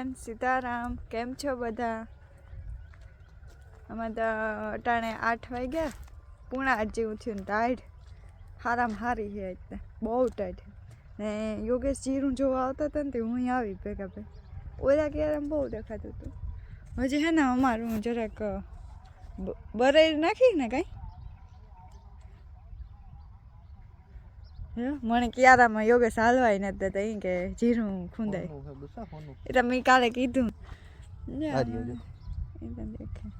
Hello Sitaram, કેમ છો બધા? અમે તો અટાણે આઠ વાગ્યા. પૂણા જેવું થયું ને ટાઈટ હારામ હારી છે એટલે બહુ ટાઈટ ને યોગેશ જીરું જોવા આવતા હતા ને તે હું આવી ભેગા ભેગા. ઓલા ક્યારે બહુ દેખાતું હતું. હજી હે ને અમારું જરાક બરાઈ નાખી ને કાંઈ? મને ક્યારામાં યોગેશ હાલવાય નથી દેતા ઈ કે જીરું ખૂંદાય. એટલે મેં કાલે કીધું. દેખે.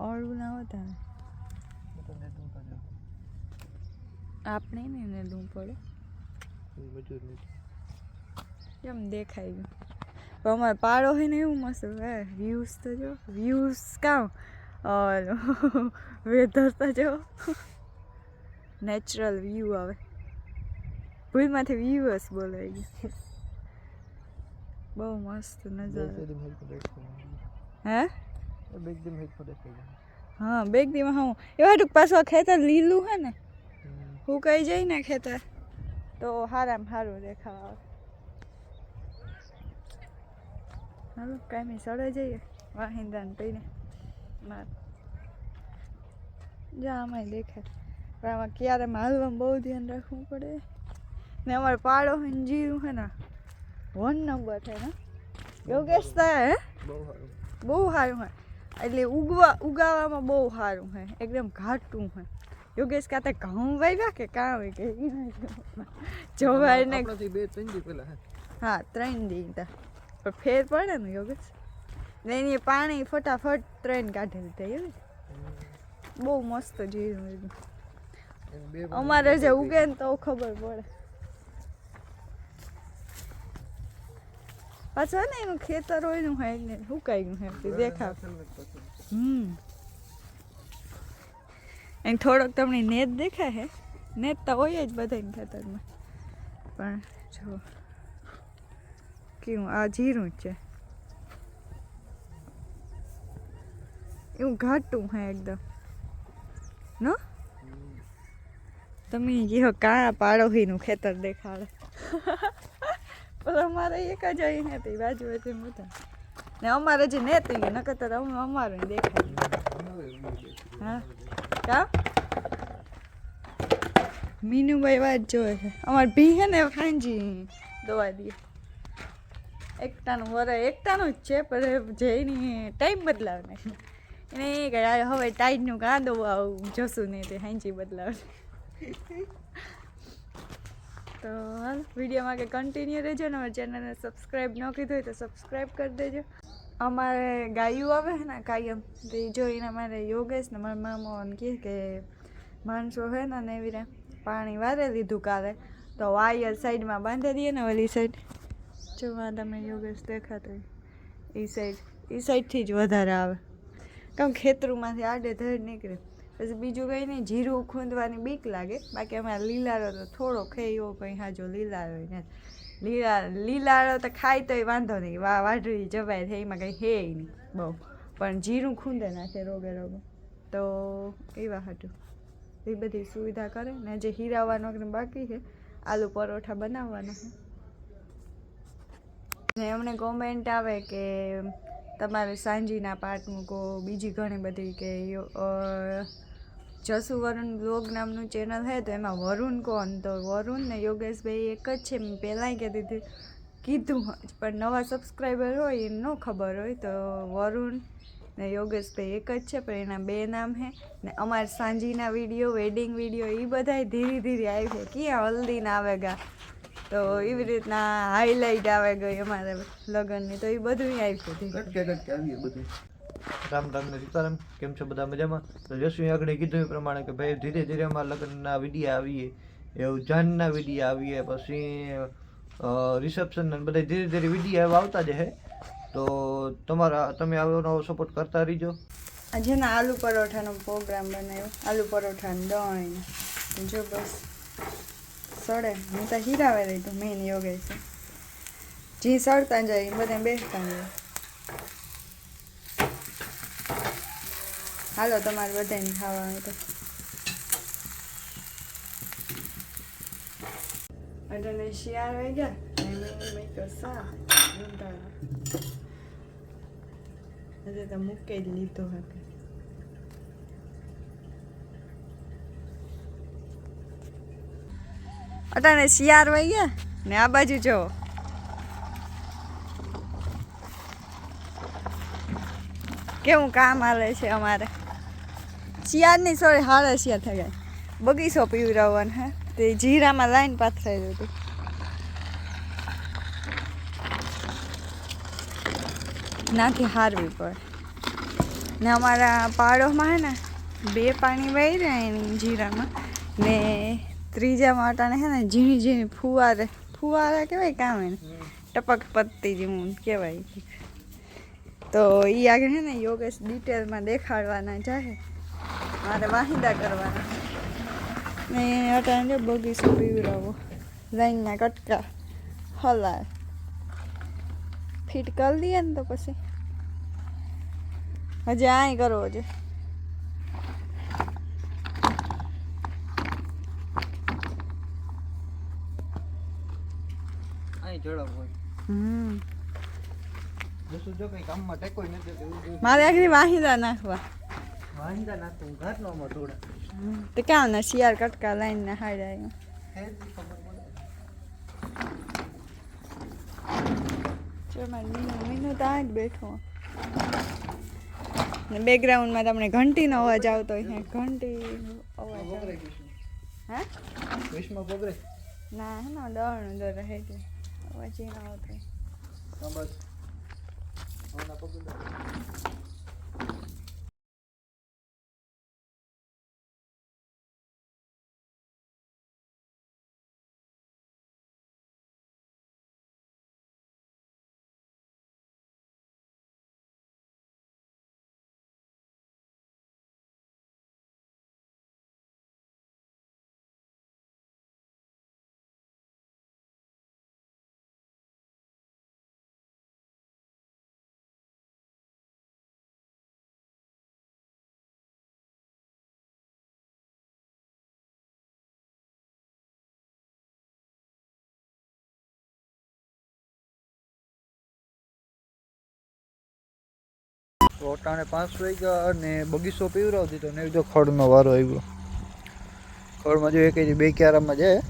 ઓળું ના હોતા આપણે ને એને દૂં પડે. કેમ દેખાય ગયું? અમારે પાડો હોય ને એવું મસ્ત હે. વ્યૂઝ તો જો વ્યૂઝ કામ? ઓર વેધર તો જો. નેચરલ વ્યૂ આવે. ભૂલમાંથી વ્યૂઅર્સ બોલાઈ ગયું બહુ મસ્ત નજારો હે હા બેગ દીમાં હું એવા ટૂંક પાછું ખેતર લીલું હે ને હું કઈ જઈ ને ખેતર તો હારામ હારું દેખાવા આવે હાલો કાંઈ સડે જઈએ વાહિંદાને પીને માર જા આમાંય દેખાય પણ આમાં ક્યારે હાલવામાં બહુ ધ્યાન રાખવું પડે ને અમારે પાડો જીવ જીરું હે ને. વન નંબર છે ને. યોગેશ તો હે? બહુ સારું હોય એટલે ઉગવા ઉગાવામાં બહુ સારું હે. એકદમ ઘાટું હે. યોગેશ કાતે ઘઉં વાવ્યા કે કાં હોય કે જોવાય. ને. બે ત્રણ દી પેલા હા. ત્રણ દી પણ ફેર પડે ને યોગેશ. ને એની પાણી ફટાફટ ત્રણ કાઢી દીધા એવું બહુ મસ્ત જીરું અમારે જે ઉગે ને તો ખબર પડે. પાછા ને એનું ખેતર હોય ને હોય ને સુકાઈ ગયું એમ તે દેખાવ. હમ. અહીં થોડોક તમને નેત દેખાય હે. નેત તો હોય જ બધા ખેતરમાં. પણ જો, કેવું આ જીરું છે. એવું ઘાટું હે એકદમ. નો? તમે કહો કાળા પાડોહીનું ખેતર દેખાડે. પણ અમારે એક જ અહીં હતી બાજુ બાજુ બધા ને અમારે જે નેતી નકર તો અમે અમારે દેખાય હા? કા? મીનુભાઈ વાત જોવે છે. અમારે ભી હે ને ફાંજી દવા દઈએ એકટાનું વરે, એકટાનું જ છે, પણ જઈને ટાઈમ બદલાવને. ને એને એ કહે હવે ટાઈટનું કાં દવા આવું, જોશું નહીં તે હાંજી બદલાવે તો હાલ, વિડીયોમાં કે કન્ટિન્યુ રહેજો ને અમારી ચેનલને સબસ્ક્રાઈબ ન કીધું હોય તો સબસ્ક્રાઈબ કરી દેજો. અમારે ગાયું આવે ને, કાયમ. તો એ જોઈને અમારે યોગેશ ને મારા મામો એમ કહે કે માણસો ને ને એવી રે પાણી વારે લીધું કાલે. તો વાયર સાઈડમાં બાંધી દઈએ ને ઓલી સાઈડ. જોવા તમે યોગેશ દેખાતો એ સાઈડ એ સાઈડથી જ વધારે આવે. કેમ ખેતરુંમાંથી આડે ધડ નીકળે. પછી બીજું કંઈ નહીં, જીરું ખૂંદવાની બીક લાગે. બાકી અમે લીલારો તો થોડો ખાઈ એવો કંઈ હાજો લીલારો ને લીલા, લીલારો તો ખાય તોય વાંધો નહીં, વા વાઢળી જવાય છે, એમાં કંઈ હે નહીં, બહુ. પણ જીરું ખૂંદે નાખે રોગે રોગે. તો એવા હતું એ બધી સુવિધા કરે ને જે હીરાવાનો બાકી છે, આલુ પરોઠા બનાવવાના છે. ને એમને કોમેન્ટ આવે કે તમારે સાંજીના પાઠ મૂકો બીજી ઘણી બધી કે યો- જસુ વરુણ બ્લોગ નામનું ચેનલ છે, તો એમાં વરુણ કોણ? તો વરુણ ને યોગેશભાઈ એક જ છે, મેં પહેલાંય કહેતી હતી કીધું પણ નવા સબસ્ક્રાઈબર હોય એ ન ખબર હોય, તો વરુણ ને યોગેશભાઈ એક જ છે, પણ એના બે નામ છે. ને અમારા સાંજીના વીડિયો વેડિંગ વીડિયો એ બધાય ધીરે ધીરે આવી છે, ક્યાં હલ્દી ના આવેગા તો એવી રીતના હાઈલાઇટ આવે ગઈ અમારે લગ્નની, તો એ બધું આવી છે રામ રામ ને સીતારામ, કેમ છો બધા મજામાં? તો જસુએ આગળ કીધું એ પ્રમાણે કે ભાઈ ધીરે ધીરે અમારા લગ્નના વિડીયા આવીએ, એવું જાનના વિડીયા આવીએ, પછી રિસેપ્શન બધા ધીરે ધીરે વિડીયા આવતા જ હે. તો તમારા, તમે આવો સપોર્ટ કરતા રહીજો. આજે ના આલુ પરોઠાનો પ્રોગ્રામ બનાવ્યો, આલુ પરોઠા ને દહીં, જો બસ, સડે. હું તો હીરાવે રહી, તો મેન યોગે છે. જે સડતા જાય બધા બેસતા જાય. હાલો, તમારે બધાને ખાવા હોય તો. અટાણે શિયાળ આવી ગયા સા તો મૂકી જ લીધો હતો અટાણે શિયાળ વહી ગયા ને આ બાજુ જો. કેવું કામ હાલે છે અમારે? શિયાળની સોરી હારા શિયાળ થઈ ગયા બગીચો પીવડાવવાનો હે. તે જીરામાં લાઈન પાથરાઈ દીધું. નાથી હારવી પડે. ને અમારા પાડોમાં હે ને, બે પાણી વહી રહ્યા એની જીરામાં. ને ત્રીજા માટાને હે ને, ઝીણી ઝીણી ફુવારે, ફુવારા કહેવાય કામ એને? ટપક પત્તી જેવું કહેવાય તો એ આગળ હે ને, યોગેશ ડિટેલમાં દેખાડવાના ચાહે મારે વાહિંદા કરવાના. ને જો બગીચો પીવડાવો. લાઈનના કટકા. હલાય. ફિટ કરી દઈએ ને તો પછી. હજી આય કરવો છે. મારે આખરી વાહિદા નાખવા. વાંધા નાખું ઘાટનો માં થોડા તે કામ ના શિયાળ કટકા લાઈનના હાડ્યા હે જ ખબર પડે. જો મારી મીનુ મીનુ તો આ બેઠો. ને બેકગ્રાઉન્ડમાં તમને ઘંટીનો અવાજ આવતો હોય હે ઘંટીનો અવાજ હા. વિષમાં પકડે ના હે ને દળનું દર રહે છે. અવાજ એનો આવતો બસ. તો અટાણે પાંચ વાગ્યા અને બગીચો પીવરાવ દીધો ને જો ખડનો વારો આવ્યો. ખડમાં જો એક બે ક્યારામાં જાય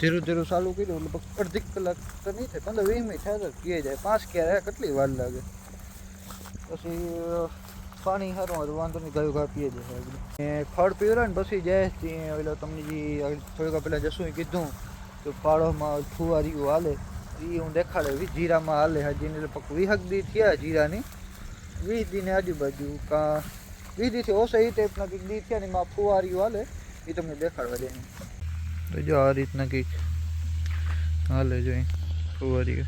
ધીરું ધીરું ચાલુ કર્યું એટલે લગભગ અડધી કલાક તો નહીં થાય પંદર વીસ મિનિટ થાય તો પીએ જાય પાંચ ક્યારે કેટલી વાર લાગે. પછી અ, પાણી સારું હોય તો વાંધો નહીં ગાયું ઘા પીએ જાય આગળ. ને ખડ પીવરાય ને પછી જાય ત્યાં ઓલો તમને જે થોડીક પહેલાં જશું એ કીધું તો પાડોમાં ફુવારીઓ હાલે એ હું દેખાડે વી જીરામાં હાલે હજી એને લગભગ વીહક દી થયા જીરાની. વીસ દીની આજુબાજુ કા વીસ દીથી એ ટાઈપના કંઈક દી થયા ને એમાં ફુવારીઓ હાલે એ તમને દેખાડવા દે તો જો આ રીતના કંઈક હાલે જો ફુવારીઓ.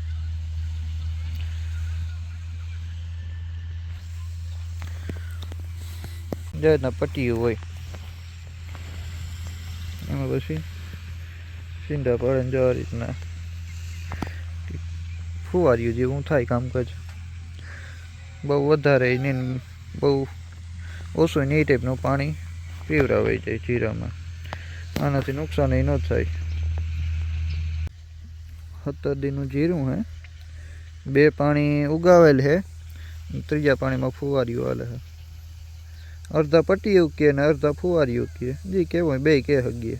જે રીતના પટ્ટીઓ હોય. એમાં પછી સીંડા પડે જો આ રીતના ફુવારીઓ જેવું થાય કામકાજ. બહુ વધારે ને બહુ ઓછું ને એ ટાઈપનું પાણી પીવરાવાઈ જાય જીરામાં. આનાથી નુકસાન ન થાય. સત્તર દીનું જીરું હે. બે પાણી ઉગાવેલ હે, ત્રીજા પાણીમાં ફુવારીઓ હાલે હે. અડધા પટ્ટી ઉકીએ ને અડધા ફુવારી ઉકીએ જે કહેવાય બે કે હગીએ